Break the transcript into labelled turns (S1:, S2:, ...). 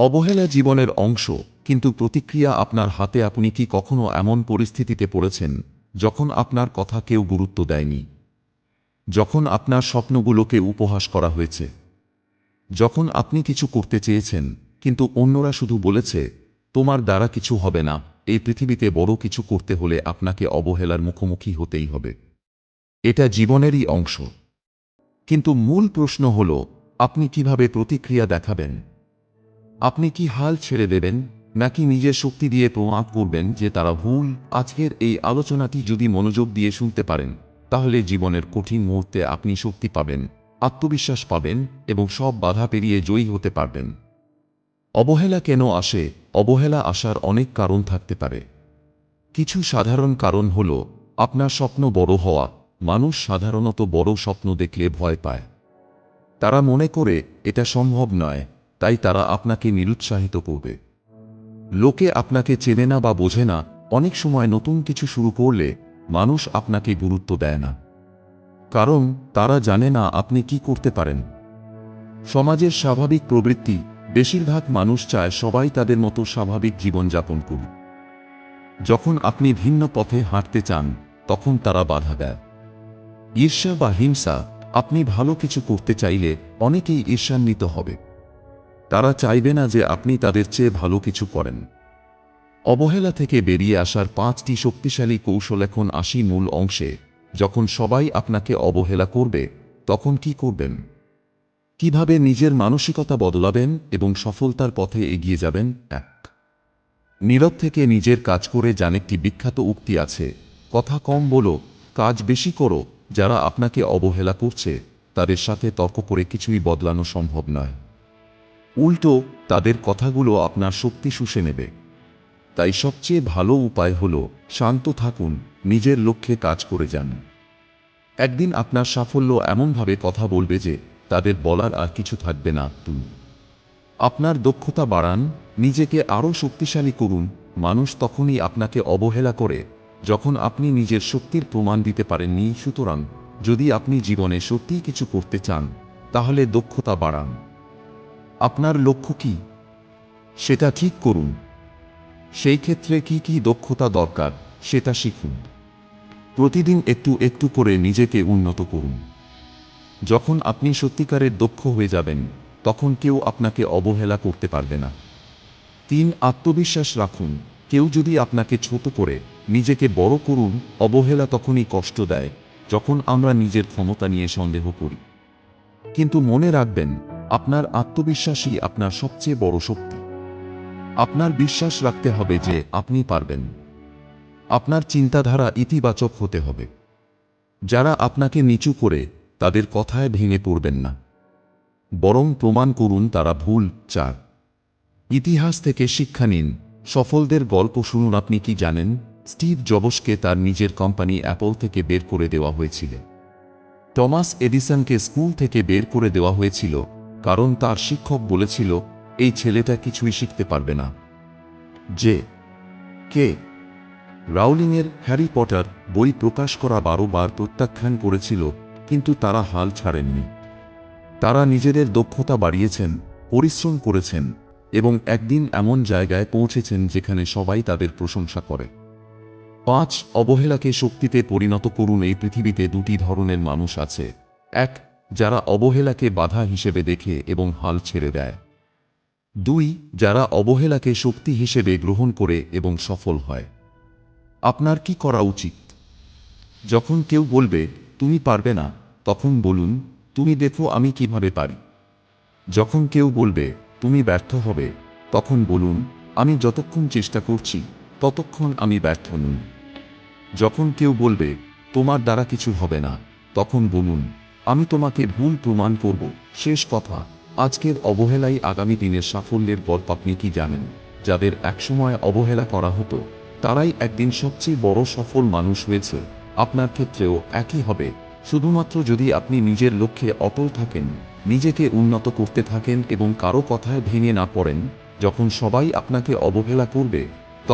S1: অবহেলা জীবনের অংশ, কিন্তু প্রতিক্রিয়া আপনার হাতে আপনি কি কখনো এমন পরিস্থিতিতে পড়েছেন, যখন আপনার কথা কেউ গুরুত্ব দেয়নি? যখন আপনার স্বপ্নগুলোকে উপহাস করা হয়েছে? যখন আপনি কিছু করতে চেয়েছেন, কিন্তু অন্যরা শুধু বলেছে, তোমার দ্বারা কিছু হবে না, এই পৃথিবীতে বড় কিছু করতে হলে আপনাকে অবহেলার মুখোমুখি হতেই হবে। এটা জীবনেরই অংশ। কিন্তু মূল প্রশ্ন হল, আপনি কীভাবে প্রতিক্রিয়া দেখাবেন? আপনি কি হাল ছেড়ে দেবেন, নাকি নিজের শক্তি দিয়ে প্রমাণ করবেন যে তারা ভুল? আজকের এই আলোচনাটি যদি মনোযোগ দিয়ে শুনতে পারেন, তাহলে জীবনের কঠিন মুহূর্তে আপনি শক্তি পাবেন, আত্মবিশ্বাস পাবেন এবং সব বাধা পেরিয়ে জয়ী হতে পারবেন। অবহেলা কেন আসে? অবহেলা আসার অনেক কারণ থাকতে পারে। কিছু সাধারণ কারণ হল, আপনার স্বপ্ন বড় হওয়া। মানুষ সাধারণত বড় স্বপ্ন দেখলে ভয় পায়। তারা মনে করে, এটা সম্ভব নয়। তাই তারা আপনাকে নিরুৎসাহিত করবে। লোকে আপনাকে চেনে না বা বোঝে না, অনেক সময় নতুন কিছু শুরু করলে মানুষ আপনাকে গুরুত্ব দেয় না। কারণ তারা জানে না আপনি কি করতে পারেন। সমাজের স্বাভাবিক প্রবৃত্তি, বেশিরভাগ মানুষ চায় সবাই তাদের মতো স্বাভাবিক জীবনযাপন করুক। যখন আপনি ভিন্ন পথে হাঁটতে চান, তখন তারা বাধা দেয়। ঈর্ষা বা হিংসা, আপনি ভালো কিছু করতে চাইলে অনেকেই ঈর্ষান্বিত হবে। তারা চাইবে না যে আপনি তাদের চেয়ে ভালো কিছু করেন। অবহেলা থেকে বেরিয়ে আসার পাঁচটি শক্তিশালী কৌশল এখন আসি মূল অংশে। যখন সবাই আপনাকে অবহেলা করবে, তখন কি করবেন? কীভাবে নিজের মানসিকতা বদলাবেন এবং সফলতার পথে এগিয়ে যাবেন? এক। নীরব থেকে নিজের কাজ করে যান একটি বিখ্যাত উক্তি আছে, কথা কম বলো, কাজ বেশি করো, যারা আপনাকে অবহেলা করছে, তাদের সাথে তর্ক করে কিছুই বদলানো সম্ভব নয়। উল্টো তাদের কথাগুলো আপনার শক্তি শুষে নেবে। তাই সবচেয়ে ভালো উপায় হল শান্ত থাকুন, নিজের লক্ষ্যে কাজ করে যান। একদিন আপনার সাফল্য এমনভাবে কথা বলবে যে তাদের বলার আর কিছু থাকবে না। তুমি আপনার দক্ষতা বাড়ান, নিজেকে আরও শক্তিশালী করুন, মানুষ তখনই আপনাকে অবহেলা করে, যখন আপনি নিজের শক্তির প্রমাণ দিতে পারেননি। সুতরাং যদি আপনি জীবনে সত্যিই কিছু করতে চান, তাহলে দক্ষতা বাড়ান। আপনার লক্ষ্য কি? সেটা ঠিক করুন। সেই ক্ষেত্রে কি কি দক্ষতা দরকার, সেটা শিখুন। প্রতিদিন একটু একটু করে নিজেকে উন্নত করুন। যখন আপনি সত্যিকারের দক্ষ হয়ে যাবেন, তখন কেউ আপনাকে অবহেলা করতে পারবে না। তিন, আত্মবিশ্বাস রাখুন। কেউ যদি আপনাকে ছোট করে নিজেকে বড় করুন, অবহেলা তখনই কষ্ট দেয়, যখন আমরা নিজের ক্ষমতা নিয়ে সন্দেহ করি। কিন্তু মনে রাখবেন আপনার আত্মবিশ্বাসই আপনার সবচেয়ে বড় শক্তি। আপনার বিশ্বাস রাখতে হবে যে আপনি পারবেন। আপনার চিন্তাধারা ইতিবাচক হতে হবে। যারা আপনাকে নিচু করে, তাদের কথায় ভেঙে পড়বেন না। বরং প্রমাণ করুন তারা ভুল, চার। ইতিহাস থেকে শিক্ষা নিন। সফলদের গল্প শুনুন। আপনি কি জানেন? স্টিভ জবসকে তার নিজের কোম্পানি অ্যাপল থেকে বের করে দেওয়া হয়েছিল। টমাস এডিসনকে স্কুল থেকে বের করে দেওয়া হয়েছিল। কারণ তার শিক্ষক বলেছিল, এই ছেলেটা কিছুই শিখতে পারবে না। যে, কে? রাউলিংয়ের হ্যারি পটার বই প্রকাশ করা বারো বার প্রত্যাখ্যান করেছিল, কিন্তু তারা হাল ছাড়েননি। তারা নিজেদের দক্ষতা বাড়িয়েছেন, পরিশ্রম করেছেন এবং একদিন এমন জায়গায় পৌঁছেছেন যেখানে সবাই তাদের প্রশংসা করে। পাঁচ অবহেলাকে শক্তিতে পরিণত করুন এই পৃথিবীতে দুটি ধরনের মানুষ আছে। এক যারা অবহেলাকে বাধা হিসেবে দেখে এবং হাল ছেড়ে দেয়। দুই, যারা অবহেলাকে শক্তি হিসেবে গ্রহণ করে এবং সফল হয়। আপনার কি করা উচিত? যখন কেউ বলবে, তুমি পারবে না, তখন বলুন, তুমি দেখো আমি কীভাবে পারি। যখন কেউ বলবে, তুমি ব্যর্থ হবে, তখন বলুন, আমি যতক্ষণ চেষ্টা করছি, ততক্ষণ আমি ব্যর্থ নই। যখন কেউ বলবে, তোমার দ্বারা কিছু হবে না, তখন বলুন আমি তোমাকে ভুল প্রমাণ করব। শেষ কথা, আজকের অবহেলাই আগামী দিনের সাফল্যের গল্প আপনি কি জানেন? যাদের একসময় অবহেলা করা হতো, তারাই একদিন সবচেয়ে বড় সফল মানুষ হয়েছে। আপনার ক্ষেত্রেও একই হবে। শুধুমাত্র যদি আপনি নিজের লক্ষ্যে অটল থাকেন, নিজেকে উন্নত করতে থাকেন এবং কারও কথায় ভেঙে না পড়েন, যখন সবাই আপনাকে অবহেলা করবে